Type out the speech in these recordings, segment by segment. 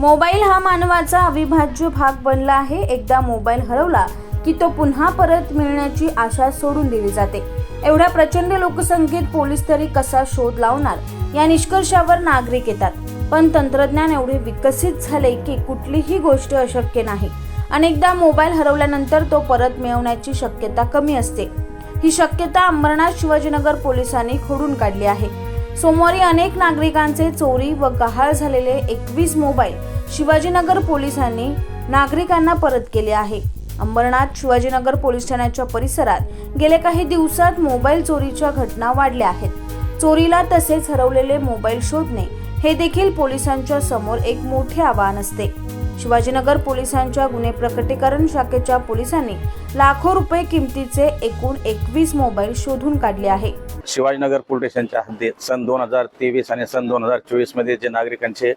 Mobile हा मानवाचा अविभाज्य भाग बनला आहे. एकदा मोबाईल हरवला की तो पुन्हा परत मिळण्याची आशा सोडून दिली जाते. एवढ्या प्रचंड लोकसंख्येत पोलीस तरी कसा शोध लावणार? या निष्कर्षावर नागरिक येतात. पण तंत्रज्ञान एवढे विकसित झाले की कुठलीही गोष्ट अशक्य नाही. अनेकदा मोबाईल हरवल्यानंतर तो परत मिळवण्याची शक्यता कमी असते. ही शक्यता अंबरनाथ शिवाजीनगर पोलिसांनी खोडून काढली आहे. सोमवारी अनेक नागरिकांचे चोरी व गहाळ झालेले एकवीस मोबाईल शिवाजीनगर पोलिसांनी नागरिकांना परत केले आहे. अंबरनाथ शिवाजीनगर पोलीस ठाण्याच्या परिसरात गेल्या काही दिवसात मोबाईल चोरीच्या घटना वाढल्या आहेत. चोरीला तसेच हरवलेले मोबाईल शोधणे हे देखील पोलिसांच्या समोर एक मोठे आव्हान असते. शिवाजीनगर पोलिसांच्या गुन्हे प्रकटीकरण शाखेच्या पोलिसांनी लाखो रुपये किमतीचे एकूण एकवीस मोबाईल शोधून काढले आहे. शिवाजीनगर पोलीस स्टेशनच्या हद्दीत सन दोन हजार तेवीस आणि सन दोन हजार चोवीसमध्ये जे नागरिकांचे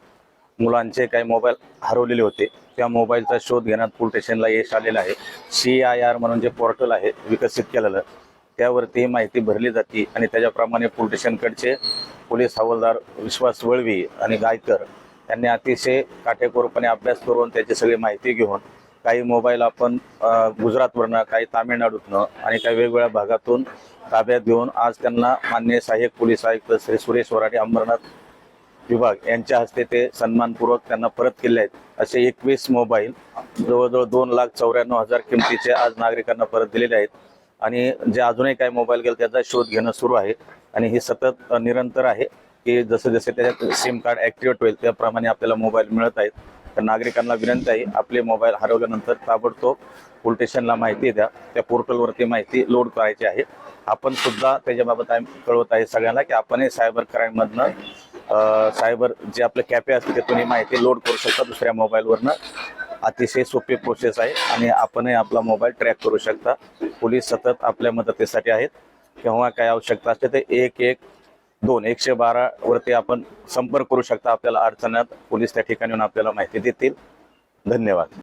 मुलांचे काही मोबाईल हरवलेले होते. त्या मोबाईलचा शोध घेण्यात पोलीस स्टेशनला यश आलेलं आहे. सी आय आर म्हणून जे पोर्टल आहे विकसित केलेलं त्यावरती माहिती भरली जाते आणि त्याच्याप्रमाणे पोलीस स्टेशनकडचे पोलीस हवालदार विश्वास वळवी आणि गायकर त्यांनी अतिशय काटेकोरपणे अभ्यास करून त्याची सगळी माहिती घेऊन काही मोबाईल आपण गुजरातवरनं काही तामिळनाडूतनं आणि काही वेगवेगळ्या भागातून ताब्यात घेऊन आज त्यांना मान्य सहाय्यक पोलीस आयुक्त श्री सुरेश वराडे अंबरनाथ विभाग यांच्या हस्ते ते सन्मानपूर्वक त्यांना परत केले आहेत. असे एकवीस मोबाईल जवळजवळ दोन लाख चौऱ्याण्णव हजार किमतीचे आज नागरिकांना परत दिलेले आहेत. आणि जे अजूनही काही मोबाईल गेले त्याचा शोध घेणं सुरू आहे. आणि हे सतत निरंतर आहे की जसं जसे त्याच्यात सिम कार्ड ॲक्टिवेट होईल त्याप्रमाणे आपल्याला मोबाईल मिळत आहेत. तर नागरिकांना विनंती आहे आपले मोबाईल हरवल्यानंतर ताबडतोब पोलीस स्टेशनला माहिती द्या. त्या पोर्टलवरती माहिती लोड करायची आहे. आपण सुद्धा त्याच्याबाबत आम्ही कळवत आहे सगळ्यांना की आपणही सायबर क्राईममधनं सायबर जे आपलं कॅफे असते त्यातून ही माहिती लोड करू शकता दुसऱ्या मोबाईलवरनं अतिशय सोपी प्रोसेस आहे आणि आपणही आपला मोबाईल ट्रॅक करू शकता. पोलीस सतत आपल्या मदतीसाठी आहेत. केव्हा काय आवश्यकता असते ते एक एक दोन एकशे बारा वरती आपण संपर्क करू शकता. आपल्याला अडचणात पोलीस त्या ठिकाणी आपल्याला माहिती देतील. धन्यवाद.